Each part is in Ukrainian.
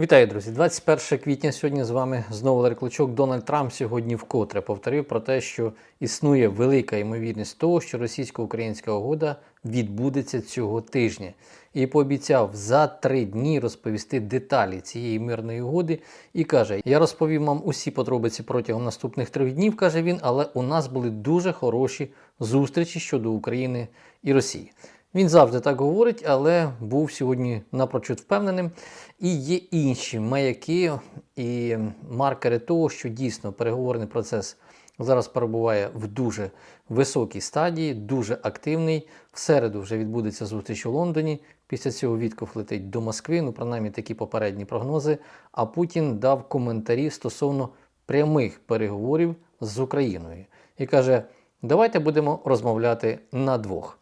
Вітаю, друзі! 21 квітня сьогодні з вами знову Валерій Клочок. Дональд Трамп сьогодні вкотре повторив про те, що існує велика ймовірність того, що російсько-українська угода відбудеться цього тижня, і пообіцяв за три дні розповісти деталі цієї мирної угоди. І каже: Я розповім вам усі подробиці протягом наступних трьох днів, каже він, але у нас були дуже хороші зустрічі щодо України і Росії. Він завжди так говорить, але був сьогодні напрочуд впевненим. І є інші маяки і маркери того, що дійсно переговорний процес зараз перебуває в дуже високій стадії, дуже активний. В середу вже відбудеться зустріч у Лондоні. Після цього Вітков летить до Москви. Ну, принаймні такі попередні прогнози. А Путін дав коментарі стосовно прямих переговорів з Україною і каже: давайте будемо розмовляти на двох.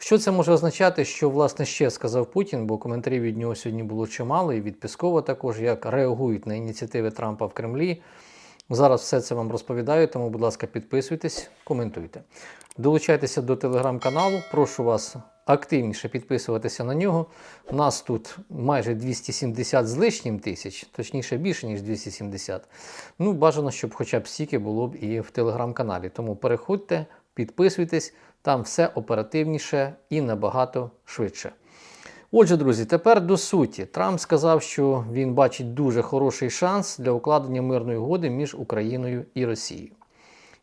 Що це може означати, що власне ще сказав Путін, бо коментарів від нього сьогодні було чимало, і від Піскова також, як реагують на ініціативи Трампа в Кремлі. Зараз все це вам розповідаю, тому, будь ласка, підписуйтесь, коментуйте. Долучайтеся до телеграм-каналу, прошу вас активніше підписуватися на нього. Нас тут майже 270 з лишнім тисяч, точніше більше, ніж 270. Ну, бажано, щоб хоча б стільки було б і в телеграм-каналі. Тому переходьте, підписуйтесь. Там все оперативніше і набагато швидше. Отже, друзі, тепер до суті. Трамп сказав, що він бачить дуже хороший шанс для укладення мирної угоди між Україною і Росією.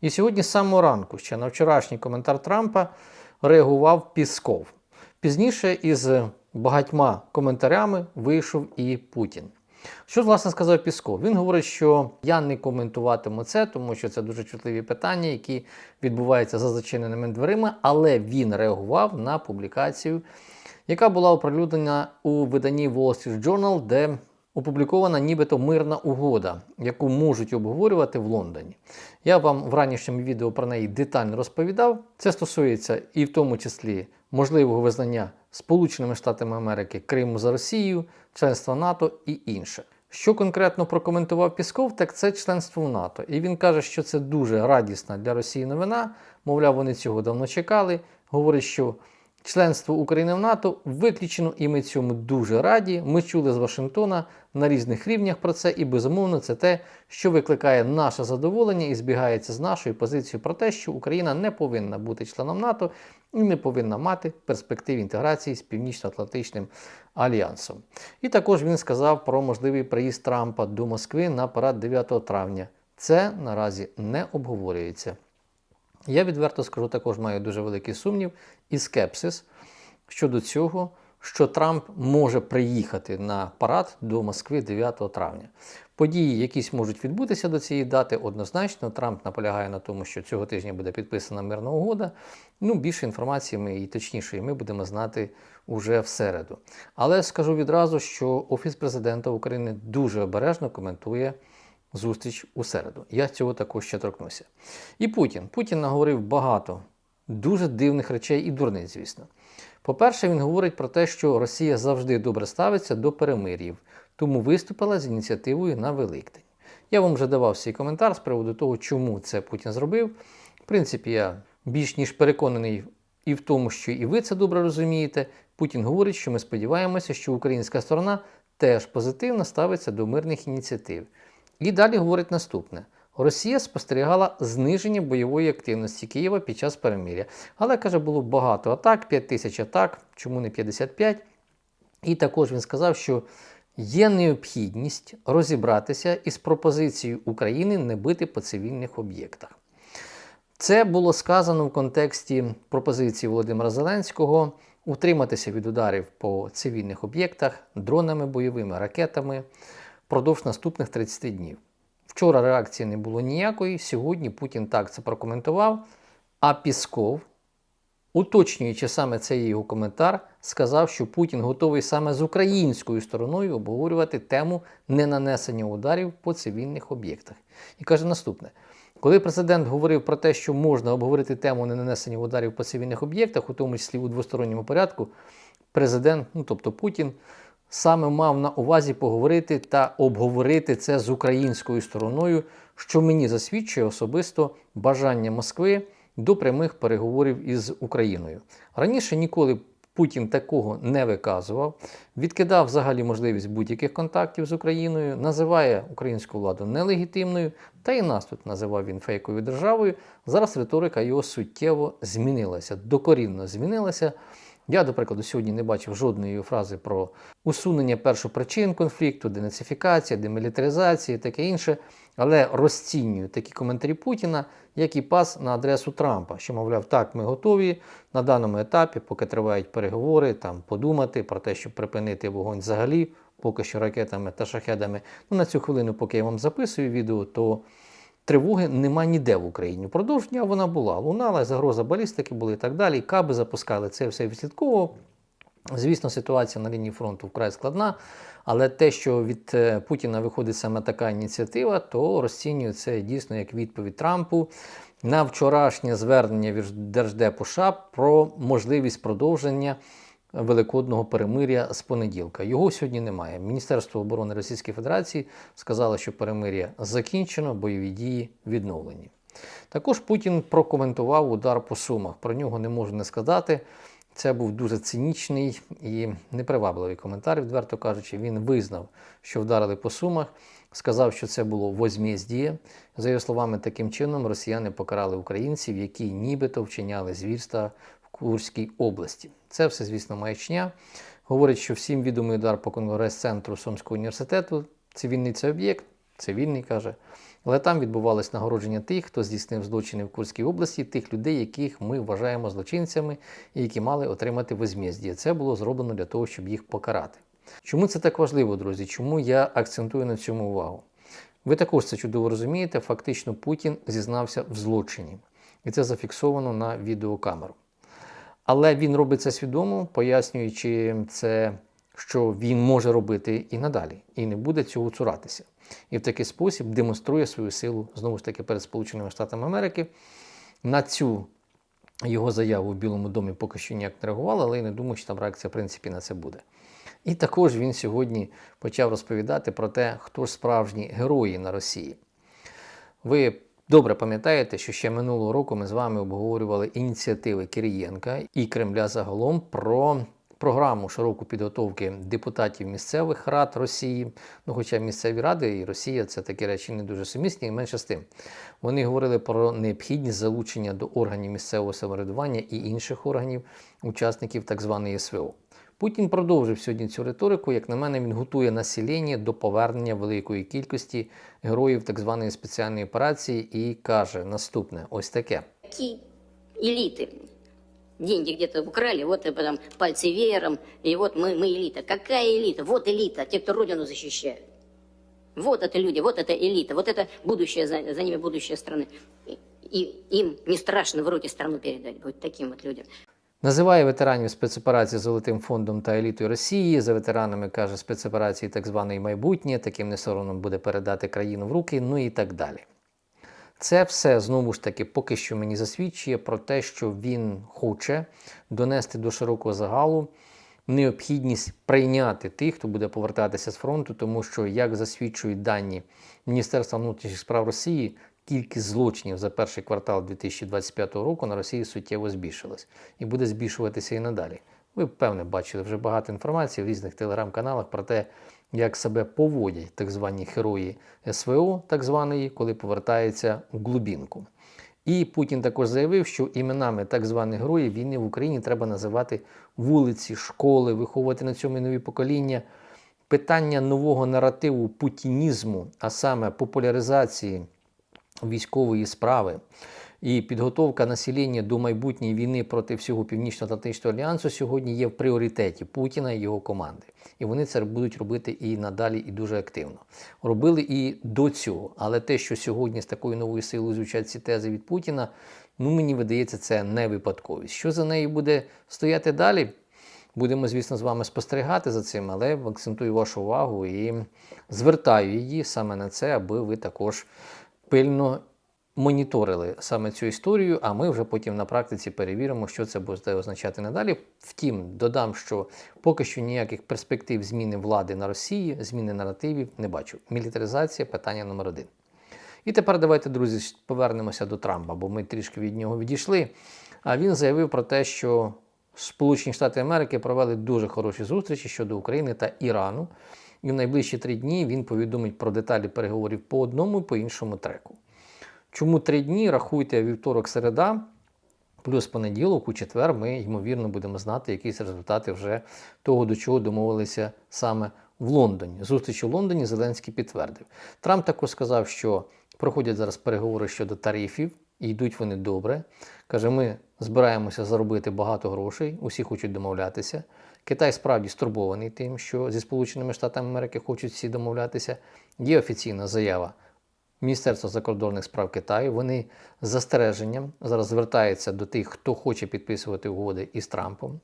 І сьогодні з самого ранку, ще на вчорашній коментар Трампа, реагував Пісков. Пізніше із багатьма коментарями вийшов і Путін. Що власне, сказав Пісков? Він говорить, що я не коментуватиму це, тому що це дуже чутливі питання, які відбуваються за зачиненими дверима, але він реагував на публікацію, яка була оприлюднена у виданні Wall Street Journal, де опублікована нібито мирна угода, яку можуть обговорювати в Лондоні. Я вам в ранішньому відео про неї детально розповідав. Це стосується і в тому числі можливого визнання Сполученими Штатами Америки Криму за Росію, членства НАТО і інше. Що конкретно прокоментував Пісков, так це членство в НАТО. І він каже, що це дуже радісна для Росії новина. Мовляв, вони цього давно чекали. Говорить, що членство України в НАТО виключено, і ми цьому дуже раді. Ми чули з Вашингтона на різних рівнях про це, і безумовно, це те, що викликає наше задоволення і збігається з нашою позицією про те, що Україна не повинна бути членом НАТО і не повинна мати перспектив інтеграції з Північно-Атлантичним альянсом. І також він сказав про можливий приїзд Трампа до Москви на парад 9 травня. Це наразі не обговорюється. Я відверто скажу, також маю дуже великий сумнів і скепсис щодо цього, що Трамп може приїхати на парад до Москви 9 травня. Події, якісь можуть відбутися до цієї дати, однозначно. Трамп наполягає на тому, що цього тижня буде підписана мирна угода. Ну, більше інформації ми і точніше ми будемо знати уже в середу. Але скажу відразу, що Офіс президента України дуже обережно коментує зустріч у середу. Я цього також ще торкнуся. І Путін. Путін наговорив багато дуже дивних речей і дурниць, звісно. По-перше, він говорить про те, що Росія завжди добре ставиться до перемир'їв, тому виступила з ініціативою на Великдень. Я вам вже давав свій коментар з приводу того, чому це Путін зробив. В принципі, я більш ніж переконаний і в тому, що і ви це добре розумієте. Путін говорить, що ми сподіваємося, що українська сторона теж позитивно ставиться до мирних ініціатив. І далі говорить наступне: Росія спостерігала зниження бойової активності Києва під час перемиря. Але каже, було багато атак, 5 тисяч атак, чому не 55. І також він сказав, що є необхідність розібратися із пропозицією України не бити по цивільних об'єктах. Це було сказано в контексті пропозиції Володимира Зеленського утриматися від ударів по цивільних об'єктах дронами бойовими, ракетами впродовж наступних 30 днів. Вчора реакції не було ніякої, сьогодні Путін так це прокоментував. А Пісков, уточнюючи саме цей його коментар, сказав, що Путін готовий саме з українською стороною обговорювати тему ненанесення ударів по цивільних об'єктах. І каже наступне: коли президент говорив про те, що можна обговорити тему ненанесення ударів по цивільних об'єктах, у тому числі у двосторонньому порядку, президент, ну тобто Путін, саме мав на увазі поговорити та обговорити це з українською стороною, що мені засвідчує особисто бажання Москви до прямих переговорів із Україною. Раніше ніколи Путін такого не виказував, відкидав взагалі можливість будь-яких контактів з Україною, називає українську владу нелегітимною, та і нас тут називав він фейковою державою. Зараз риторика його суттєво змінилася, докорінно змінилася. Я, до прикладу, сьогодні не бачив жодної фрази про усунення першопричин конфлікту, денацифікація, демілітаризація, таке інше. Але розцінюю такі коментарі Путіна, як і пас на адресу Трампа, що, мовляв, так, ми готові на даному етапі, поки тривають переговори, там подумати про те, щоб припинити вогонь взагалі, поки що ракетами та шахедами. Ну, на цю хвилину, поки я вам записую відео, то тривоги нема ніде в Україні. Впродовж дня вона була. Лунала, загроза балістики були і так далі. Каби запускали це все відслідково. Звісно, ситуація на лінії фронту вкрай складна, але те, що від е, Путіна виходить саме така ініціатива, то розцінюю це дійсно як відповідь Трампу на вчорашнє звернення від Держдепу США про можливість продовження великодного перемиря з понеділка. Його сьогодні немає. Міністерство оборони Російської Федерації сказало, що перемиря закінчено, бойові дії відновлені. Також Путін прокоментував удар по сумах. Про нього не можу не сказати. Це був дуже цинічний і непривабливий коментар, відверто кажучи. Він визнав, що вдарили по сумах, сказав, що це було возмездіє. За його словами, таким чином росіяни покарали українців, які нібито вчиняли звірства Курській області. Це все, звісно, маячня. Говорить, що всім відомий удар по конгрес-центру Сумського університету. Цивільний це об'єкт, цивільний каже. Але там відбувалось нагородження тих, хто здійснив злочини в Курській області, тих людей, яких ми вважаємо злочинцями і які мали отримати возмездіє. Це було зроблено для того, щоб їх покарати. Чому це так важливо, друзі? Чому я акцентую на цьому увагу? Ви також це чудово розумієте. Фактично, Путін зізнався в злочині, і це зафіксовано на відеокамеру. Але він робить це свідомо, пояснюючи це, що він може робити і надалі, і не буде цього цуратися. І в такий спосіб демонструє свою силу знову ж таки перед Сполученими Штатами Америки. На цю його заяву в Білому домі поки що ніяк не реагували, але я не думаю, що там реакція в принципі на це буде. І також він сьогодні почав розповідати про те, хто ж справжні герої на Росії. Ви добре пам'ятаєте, що ще минулого року ми з вами обговорювали ініціативи Кирієнка і Кремля загалом про програму широку підготовки депутатів місцевих рад Росії. Ну, хоча місцеві ради і Росія це такі речі не дуже сумісні, і менше з тим. Вони говорили про необхідність залучення до органів місцевого самоврядування і інших органів, учасників так званої СВО. Путін продовжив сьогодні цю риторику. Як на мене, він готує населення до повернення великої кількості героїв так званої спеціальної операції і каже наступне: ось таке. Какие элиты? Деньги где-то украли, вот и потом пальцы веером, и вот мы, мы элита. Какая элита? Вот элита, те, кто родину защищают. Вот это люди, вот это элита, вот это будущее, за, за ними будущее страны. И, и им не страшно в руки страну передать, будет таким вот людям. Називає ветеранів спецоперації Золотим фондом та елітою Росії. За ветеранами каже спецоперації так званої майбутнє, таким не буде передати країну в руки, ну і так далі. Це все знову ж таки поки що мені засвідчує про те, що він хоче донести до широкого загалу необхідність прийняти тих, хто буде повертатися з фронту, тому що, як засвідчують дані Міністерства внутрішніх справ Росії, кількість злочинів за перший квартал 2025 року на Росії суттєво збільшилась і буде збільшуватися і надалі. Ви, певне, бачили вже багато інформації в різних телеграм-каналах про те, як себе поводять так звані герої СВО, так званої, коли повертаються в глубінку. І Путін також заявив, що іменами так званих героїв війни в Україні треба називати вулиці, школи, виховувати на цьому нові покоління. Питання нового наративу путінізму, а саме популяризації військової справи і підготовка населення до майбутньої війни проти всього Північно-Атлантичного альянсу сьогодні є в пріоритеті Путіна і його команди. І вони це будуть робити і надалі, і дуже активно. Робили і до цього. Але те, що сьогодні з такою новою силою звучать ці тези від Путіна, ну мені видається, це не випадковість. Що за нею буде стояти далі? Будемо, звісно, з вами спостерігати за цим, але акцентую вашу увагу і звертаю її саме на це, аби ви також пильно моніторили саме цю історію, а ми вже потім на практиці перевіримо, що це буде означати надалі. Втім, додам, що поки що ніяких перспектив зміни влади на Росії, зміни наративів не бачу. Мілітаризація питання номер один. І тепер давайте, друзі, повернемося до Трампа, бо ми трішки від нього відійшли. А він заявив про те, що Сполучені Штати Америки провели дуже хороші зустрічі щодо України та Ірану. І в найближчі три дні він повідомить про деталі переговорів по одному і по іншому треку. Чому три дні? Рахуйте вівторок, середа, плюс понеділок, у четвер ми, ймовірно, будемо знати якісь результати вже того, до чого домовилися саме в Лондоні. Зустріч у Лондоні Зеленський підтвердив. Трамп також сказав, що проходять зараз переговори щодо тарифів, і йдуть вони добре. Каже, ми збираємося заробити багато грошей, усі хочуть домовлятися. Китай справді стурбований тим, що зі Сполученими Штатами Америки хочуть всі домовлятися. Є офіційна заява Міністерства закордонних справ Китаю. Вони з застереженням зараз звертаються до тих, хто хоче підписувати угоди із Трампом.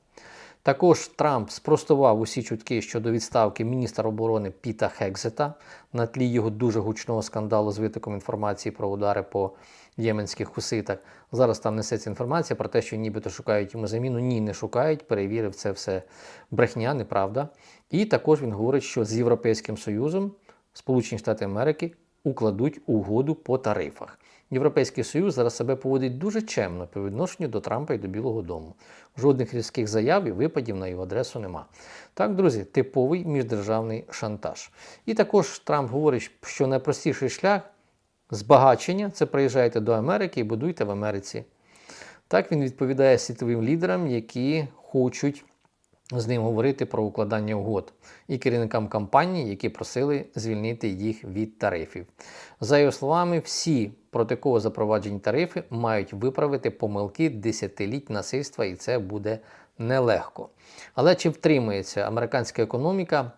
Також Трамп спростував усі чутки щодо відставки міністра оборони Піта Хекзета на тлі його дуже гучного скандалу з витоком інформації про удари по єменських хуситах. Зараз там несеться інформація про те, що нібито шукають йому заміну. Ні, не шукають. Перевірив це все брехня, неправда. І також він говорить, що з Європейським Союзом Сполучені Штати Америки укладуть угоду по тарифах. Європейський Союз зараз себе поводить дуже чемно по відношенню до Трампа і до Білого Дому. Жодних різких заяв і випадів на його адресу нема. Так, друзі, типовий міждержавний шантаж. І також Трамп говорить, що найпростіший шлях збагачення це приїжджайте до Америки і будуйте в Америці. Так він відповідає світовим лідерам, які хочуть з ним говорити про укладання угод, і керівникам компаній, які просили звільнити їх від тарифів. За його словами, всі проти кого запроваджені тарифи мають виправити помилки десятиліть насильства, і це буде нелегко. Але чи втримується американська економіка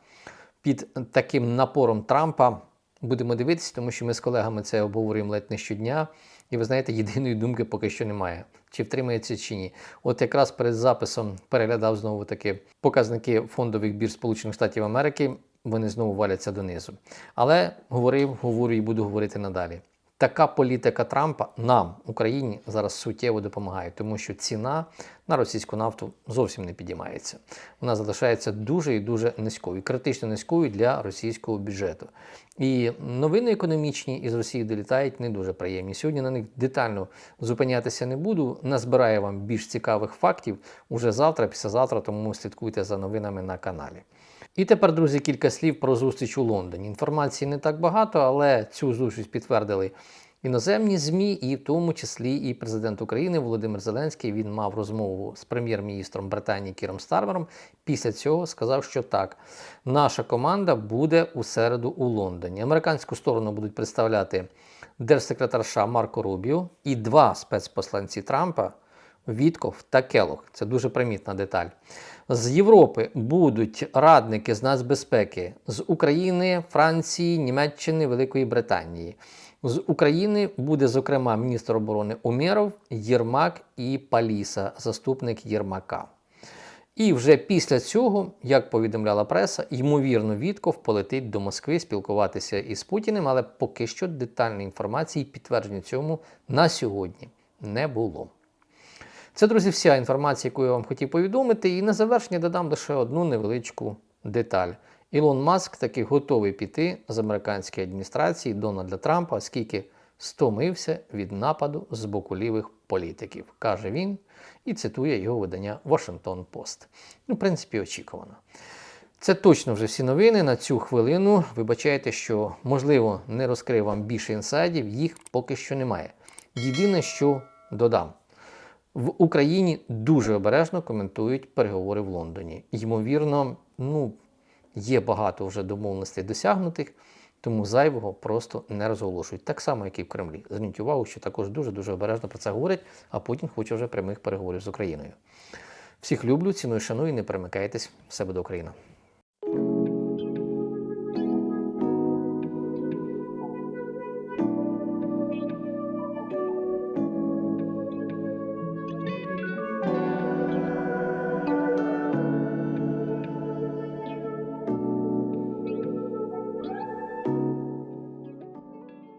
під таким напором Трампа? Будемо дивитися, тому що ми з колегами це обговорюємо ледь не щодня. І ви знаєте, єдиної думки поки що немає, чи втримається чи ні. От якраз перед записом переглядав знову таки показники фондових бірж Сполучених Штатів Америки. Вони знову валяться донизу. Але говорив, говорю і буду говорити надалі. Така політика Трампа нам, Україні, зараз суттєво допомагає, тому що ціна на російську нафту зовсім не підіймається. Вона залишається дуже і дуже низькою, критично низькою для російського бюджету. І новини економічні із Росії долітають не дуже приємні. Сьогодні на них детально зупинятися не буду. Назбираю вам більш цікавих фактів уже завтра, післязавтра, тому слідкуйте за новинами на каналі. І тепер, друзі, кілька слів про зустріч у Лондоні. Інформації не так багато, але цю зустріч підтвердили іноземні ЗМІ, і в тому числі і президент України Володимир Зеленський. Він мав розмову з прем'єр-міністром Британії Кіром Стармером. Після цього сказав, що так, наша команда буде у середу у Лондоні. Американську сторону будуть представляти держсекретар США Марко Рубіо і два спецпосланці Трампа. Вітков та Келох. Це дуже примітна деталь. З Європи будуть радники з нацбезпеки з України, Франції, Німеччини, Великої Британії. З України буде, зокрема, міністр оборони Умєров, Єрмак і Паліса, заступник Єрмака. І вже після цього, як повідомляла преса, ймовірно, Вітков полетить до Москви спілкуватися із Путіним, але поки що детальної інформації підтвердження цьому на сьогодні не було. Це, друзі, вся інформація, яку я вам хотів повідомити. І на завершення додам лише одну невеличку деталь. Ілон Маск таки готовий піти з американської адміністрації Дональда Трампа, оскільки стомився від нападу з боку лівих політиків, каже він, і цитує його видання Washington Post. Ну, в принципі, очікувано. Це точно вже всі новини на цю хвилину. Вибачайте, що можливо не розкрив вам більше інсайдів, їх поки що немає. Єдине, що додам. В Україні дуже обережно коментують переговори в Лондоні. Ймовірно, ну, є багато вже домовленостей досягнутих, тому зайвого просто не розголошують. Так само, як і в Кремлі. Зверніть увагу, що також дуже-дуже обережно про це говорять, а Путін хоче вже прямих переговорів з Україною. Всіх люблю, ціную, шаную, не перемикайтесь. Все буде Україна.